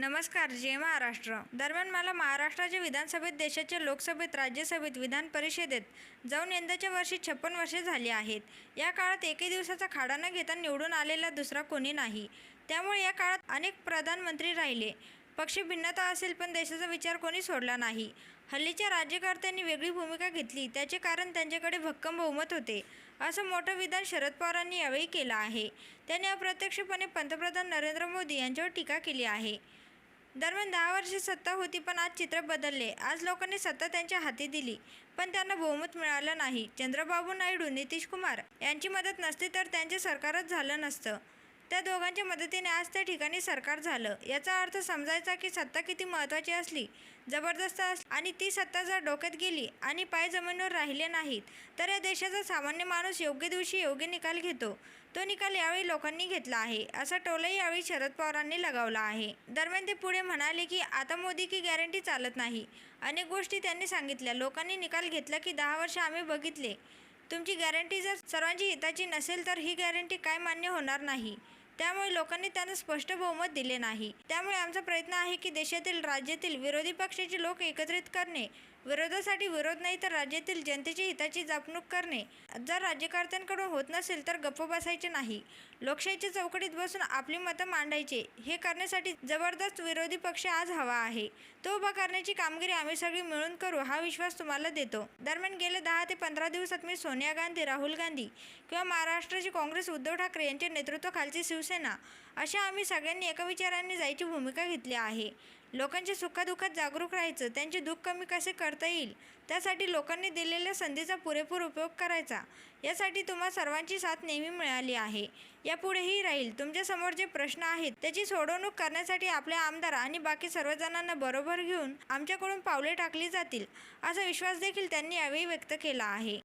नमस्कार जय महाराष्ट्र. दरम्यान मला महाराष्ट्राच्या विधानसभेत देशाच्या लोकसभेत राज्यसभेत विधान परिषदेत जाऊन यंदाच्या वर्षी छप्पन वर्षे झाली आहेत. या काळात एके दिवसाचा खाडा न घेता निवडून आलेला दुसरा कोणी नाही. त्यामुळे या काळात अनेक प्रधानमंत्री राहिले. पक्ष भिन्नता असेल पण देशाचा विचार कोणी सोडला नाही. हल्लीच्या राज्यकर्त्यांनी वेगळी भूमिका घेतली त्याचे कारण त्यांच्याकडे भक्कम बहुमत होते असं मोठं विधान शरद पवारांनी यावेळी केलं आहे. त्यांनी अप्रत्यक्षपणे पंतप्रधान नरेंद्र मोदी यांच्यावर टीका केली आहे. दरम्यान दहा वर्षे सत्ता होती पण आज चित्र बदलले. आज लोकांनी सत्ता त्यांच्या हाती दिली पण त्यांना बहुमत मिळालं नाही. चंद्रबाबू नायडू नितीश कुमार यांची मदत नसती तर त्यांचे सरकारच झालं नसतं. त्या दोघांच्या मदतीने आज त्या ठिकाणी सरकार झालं. याचा अर्थ समजायचा की सत्ता किती महत्त्वाची असली जबरदस्त अस आणि ती सत्ता जर डोक्यात गेली आणि पाय जमिनीवर राहिले नाहीत तर या देशाचा सामान्य माणूस योग्य दिवशी योग्य निकाल घेतो. तो निकाल यावेळी लोकांनी घेतला आहे असा टोलाही यावेळी शरद पवारांनी लगावला आहे. दरम्यान ते पुढे म्हणाले की आता मोदी की गॅरंटी चालत नाही. अनेक गोष्टी त्यांनी सांगितल्या. लोकांनी निकाल घेतला की दहा वर्ष आम्ही बघितले. तुमची गॅरंटी जर सर्वांची हिताची नसेल तर ही गॅरंटी काय मान्य होणार नाही? त्यामुळे लोकांनी त्यांना स्पष्ट बहुमत दिले नाही. त्यामुळे आमचा प्रयत्न आहे की देशातील राज्यातील विरोधी पक्षाचे लोक एकत्रित करणे विरोधासाठी विरोध नाही तर राज्यातील जनतेच्या हिताची जपणूक करणे. जर राज्यकर्त्यांकडून होत नसेल तर गप्प बसायचे नाही. लोकशाहीच्या चौकटीत बसून आपली मतं मांडायचे. हे करण्यासाठी जबरदस्त विरोधी पक्ष आज हवा आहे. तो उभा करण्याची कामगिरी आम्ही सगळी मिळून करू हा विश्वास तुम्हाला देतो. दरम्यान गेले दहा ते पंधरा दिवसात मी सोनिया गांधी राहुल गांधी किंवा महाराष्ट्राची काँग्रेस उद्धव ठाकरे यांच्या नेतृत्वाखालची शिवसेना अशा आम्ही सगळ्यांनी एका विचारांनी जायची भूमिका घेतली आहे. लोकांच्या सुखादुःखात जागरूक राहायचं त्यांचे दुःख कमी कसे करता येईल? त्यासाठी लोकांनी दिलेल्या संधीचा पुरेपूर उपयोग करायचा. यासाठी तुम्हा सर्वांची साथ नेहमी मिळाली आहे. यापुढेही राहील. तुमच्यासमोर जे प्रश्न आहेत त्याची सोडवणूक करण्यासाठी आपल्या आमदार आणि बाकी सर्वजणांना बरोबर घेऊन आमच्याकडून पावले टाकली जातील असा विश्वास देखील त्यांनी यावेळी व्यक्त केला आहे.